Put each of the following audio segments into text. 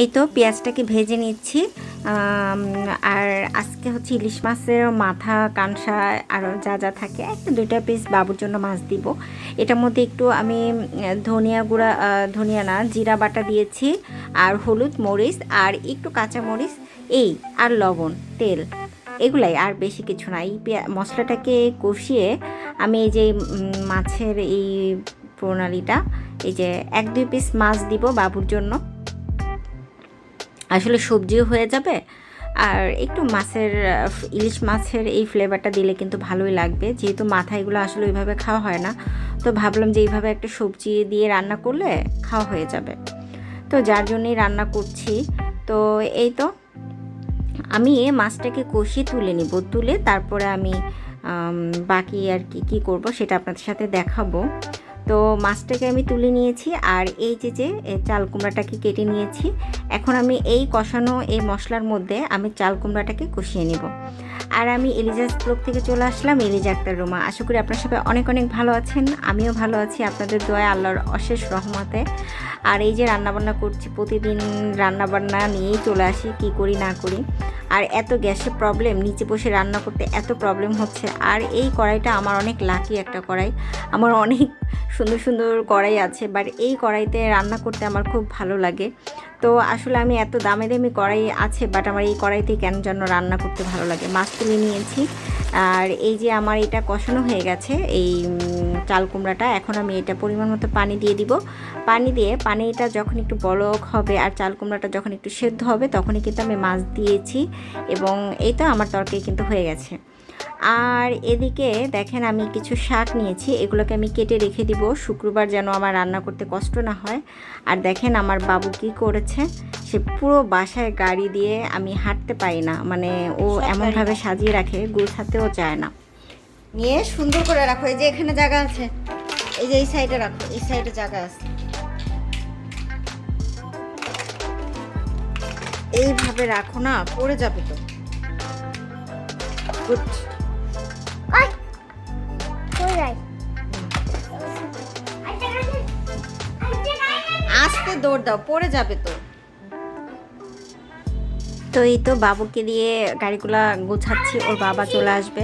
এই তো পেঁয়াজটাকে ভেজে নিচ্ছি। আর আজকে হচ্ছে ইলিশ মাছের মাথা, কানসা আরও যা যা থাকে, একটা দুইটা পিস বাবুর জন্য মাছ দিব। এটার মধ্যে একটু আমি ধনিয়া গুঁড়া ধনিয়া না, জিরা বাটা দিয়েছি, আর হলুদ মরিচ, আর একটু কাঁচা মরিচ, এই, আর লবণ, তেল, এগুলাই, আর বেশি কিছু না। এই মশলাটাকে কষিয়ে আমি এই যে মাছের এই প্রণালীটা, এই যে এক দুই পিস মাছ দিব বাবুর জন্য। আসলে সবজিও হয়ে যাবে। আর একটু মাছের ইলিশ মাছের এই ফ্লেভারটা দিলে কিন্তু ভালোই লাগবে। যেহেতু মাথা এগুলো আসলে ওইভাবে খাওয়া হয় না। তো ভাবলাম যে এইভাবে একটা সবজি দিয়ে রান্না করলে খাওয়া হয়ে যাবে। তো যার জন্যই রান্না করছি। তো এই তো। আমি মাছটাকে কষিয়ে তুলে নিব। তুলে তারপরে আমি, বাকি আর কি, কী করব সেটা আপনাদের সাথে দেখাবো। তো মাছটাকে আমি তুলে নিয়েছি আর এই যে যে চাল কুমড়াটাকে কেটে নিয়েছি, এখন আমি এই কষানো এই মশলার মধ্যে আমি চাল কুমড়াটাকে কষিয়ে নেব। আর আমি এলিজাস ব্লগ থেকে চলে আসলাম, এলিজা আক্তার রোমা। আশা করি আপনার সবাই অনেক অনেক ভালো আছেন, আমিও ভালো আছি, আপনাদের দোয়া আল্লাহর অশেষ রহমতে। আর এই যে রান্নাবান্না করছি, প্রতিদিন রান্নাবান্না নিয়েই চলে আসি, কি করি না করি। আর এত গ্যাসের প্রবলেম নিচে বসে রান্না করতে এত প্রবলেম হচ্ছে। আর এই কড়াইটা আমার অনেক লাকি একটা কড়াই। আমার অনেক সুন্দর সুন্দর কড়াই আছে বাট এই কড়াইতে রান্না করতে আমার খুব ভালো লাগে। তো আসলে আমি এত দামি দামি কড়াই আছে বাট আমার এই কড়াইতে কেন যেন রান্না করতে ভালো লাগে? মাছ তুলে নিয়েছি। আর এই যে আমার এটা কষানো হয়ে গেছে, এই চাল কুমড়াটা, এখন আমি এটা পরিমাণ মতো পানি দিয়ে দিব। পানি দিয়ে, পানিটা যখন একটু বলক হবে আর চাল কুমড়াটা যখন একটু সেদ্ধ হবে, তখনই কিন্তু আমি মাছ দিয়েছি এবং এই তো আমার তরকারি কিন্তু হয়ে গেছে। আর এদিকে দেখেন আমি কিছু শাক নিয়েছি এগুলোকে আমি কেটে রেখে দিব। শুক্রবার যেন আমার রান্না করতে কষ্ট না হয়। আর দেখেন আমার বাবু কি করেছে সে পুরো বাসায় গাড়ি দিয়ে আমি হাঁটতে পারি না। মানে ও এমনভাবে সাজিয়ে রাখে গুছাতেও চায় না। নিয়ে সুন্দর করে রাখো এই যে এখানে জায়গা আছে এই যে এই সাইডে রাখো এই সাইডে জায়গা আছে। এইভাবে রাখো না পড়ে যাবে তো। গুড। আস্তে দৌড় দাও পড়ে যাবে তো। তো এই তো বাবুকে দিয়ে গাড়িগুলা গোছাচ্ছি ওর বাবা চলে আসবে।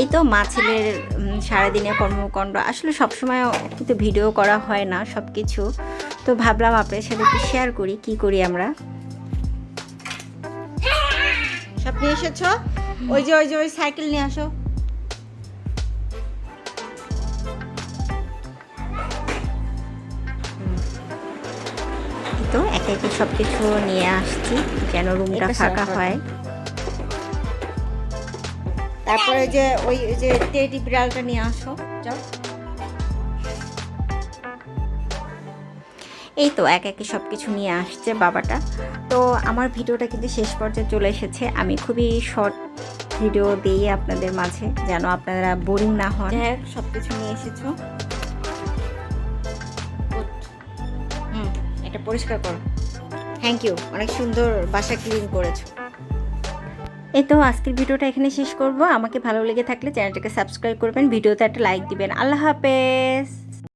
এই তো মা ছেলের উম, সারাদিনের কর্মকাণ্ড। আসলে সবসময় কিন্তু ভিডিও করা হয় না সব কিছু তো ভাবলাম আপনাদের সাথে একটু শেয়ার করি কি করি আমরা? সব নিয়ে এসেছ? ওই যে ওই যে ওই সাইকেল নিয়ে আসো। তো একে একে সব কিছু নিয়ে আসছি যেন রুমটা ফাঁকা হয়। তারপরে যে ওই ওই যে টেডি বিড়ালটা নিয়ে আসো। যাও। এই তো এক একে সব কিছু নিয়ে আসছে বাবাটা। তো আমার ভিডিওটা কিন্তু শেষ পর্যায়ে চলে এসেছে। আমি খুবই শর্ট ভিডিও দিই আপনাদের মাঝে যেন আপনারা বোরিং না হন। সব কিছু নিয়ে এসেছ। হুম এটা পরিষ্কার করো। থ্যাংক ইউ অনেক সুন্দর বাসা ক্লিন করেছ। এই তো আজকের ভিডিওটা এখানে শেষ করব। আমাকে ভালো লেগে থাকলে চ্যানেলটাকে সাবস্ক্রাইব করবেন ভিডিওতে একটা লাইক দিবেন। আল্লাহ হাফেজ!